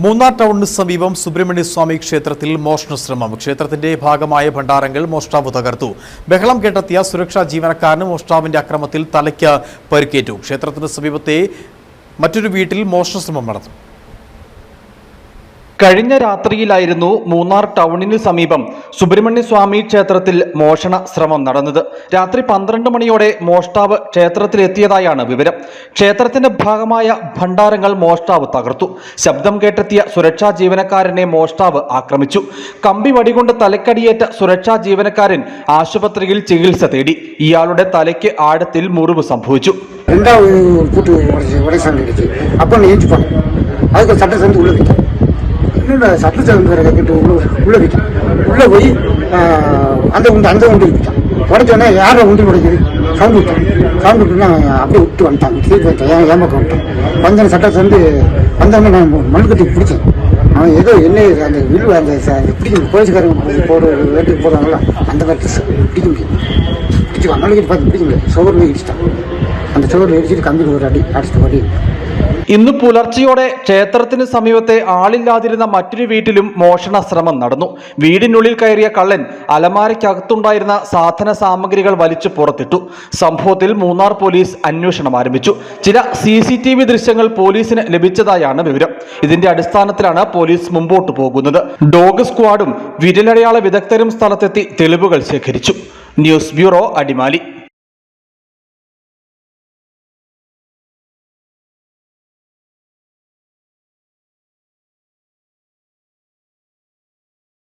മൂന്നാർ ടൗണിന് സമീപം സുബ്രഹ്മണ്യ സ്വാമി ക്ഷേത്രത്തിൽ മോഷണ ശ്രമം. ക്ഷേത്രത്തിന്റെ ഭാഗമായ ഭണ്ഡാരങ്ങൾ മോഷ്ടാവ് തകർത്തു. ബഹളം കേട്ടെത്തിയ സുരക്ഷാ ജീവനക്കാരന് മോഷ്ടാവിന്റെ അക്രമത്തിൽ തലയ്ക്ക് പരിക്കേറ്റു. ക്ഷേത്രത്തിന് സമീപത്തെ മറ്റൊരു വീട്ടിൽ മോഷണ ശ്രമം കഴിഞ്ഞ രാത്രിയിലായിരുന്നു മൂന്നാർ ടൗണിന് സമീപം സുബ്രഹ്മണ്യ സ്വാമി ക്ഷേത്രത്തിൽ മോഷണ ശ്രമം നടന്നത്. രാത്രി പന്ത്രണ്ട് മണിയോടെ മോഷ്ടാവ് ക്ഷേത്രത്തിലെത്തിയതായാണ് വിവരം. ക്ഷേത്രത്തിന്റെ ഭാഗമായ ഭണ്ഡാരങ്ങൾ മോഷ്ടാവ് തകർത്തു. ശബ്ദം കേട്ടെത്തിയ സുരക്ഷാ ജീവനക്കാരനെ മോഷ്ടാവ് ആക്രമിച്ചു. കമ്പി വടികൊണ്ട് തലക്കടിയേറ്റ സുരക്ഷാ ജീവനക്കാരൻ ആശുപത്രിയിൽ ചികിത്സ തേടി. ഇയാളുടെ തലയ്ക്ക് ആഴത്തിൽ മുറിവ് സംഭവിച്ചു. എന്താ കൂട്ടി അപ്പോൾ സട്ടം സെന്ത് ഉള്ളിൽ உள்ளே விட்டேன் இன்னும் சட்டை கிட்ட உள்ள உள்ளே விட்டேன் உள்ளே போய் அந்த உண்டு அந்த உண்டு விட்டான் உடச்சோடனே யாரை உண்டு உடைக்குது? சவுண்ட் விட்டேன் சவுண்ட் விட்டுனா அப்படியே விட்டு வந்துட்டான் திருப்பி வந்துட்டான் ஏன் ஏமாக்க வந்துட்டான் வந்தவன் சட்டை சேர்ந்து வந்தவங்க நான் மண்கட்டி பிடிச்சேன். அவன் ஏதோ என்ன அந்த வில்லு அந்த ச- பிடிக்கும் போலீஸ்காரங்க போகிற வேட்டுக்கு போகிறாங்களா அந்த மாதிரி dress பிடிக்க முடியும் பிடிச்சி அண்ணனுக்கு பார்த்து பிடிக்க முடியாது. சோறு இடிச்சிட்டான். அந்த சோறு இடிச்சிட்டு கம்பியில் ஒரு அடி அடிச்சிட்டு ஓடி ഇന്ന് പുലർച്ചെയോടെ ക്ഷേത്രത്തിന് സമീപത്തെ ആളില്ലാതിരുന്ന മറ്റൊരു വീട്ടിലും മോഷണ ശ്രമം നടന്നു. വീടിനുള്ളിൽ കയറിയ കള്ളൻ അലമാരയ്ക്കകത്തുണ്ടായിരുന്ന സാധന സാമഗ്രികൾ വലിച്ചു പുറത്തിട്ടു. സംഭവത്തിൽ മൂന്നാർ പോലീസ് അന്വേഷണം ആരംഭിച്ചു. ചില സി സി ടി വി ദൃശ്യങ്ങൾ പോലീസിന് ലഭിച്ചതായാണ് വിവരം. ഇതിന്റെ അടിസ്ഥാനത്തിലാണ് പോലീസ് മുമ്പോട്ട് പോകുന്നത്. ഡോഗ് സ്ക്വാഡും വിരലടയാള വിദഗ്ധരും സ്ഥലത്തെത്തി തെളിവുകൾ ശേഖരിച്ചു. News bureau Adimali.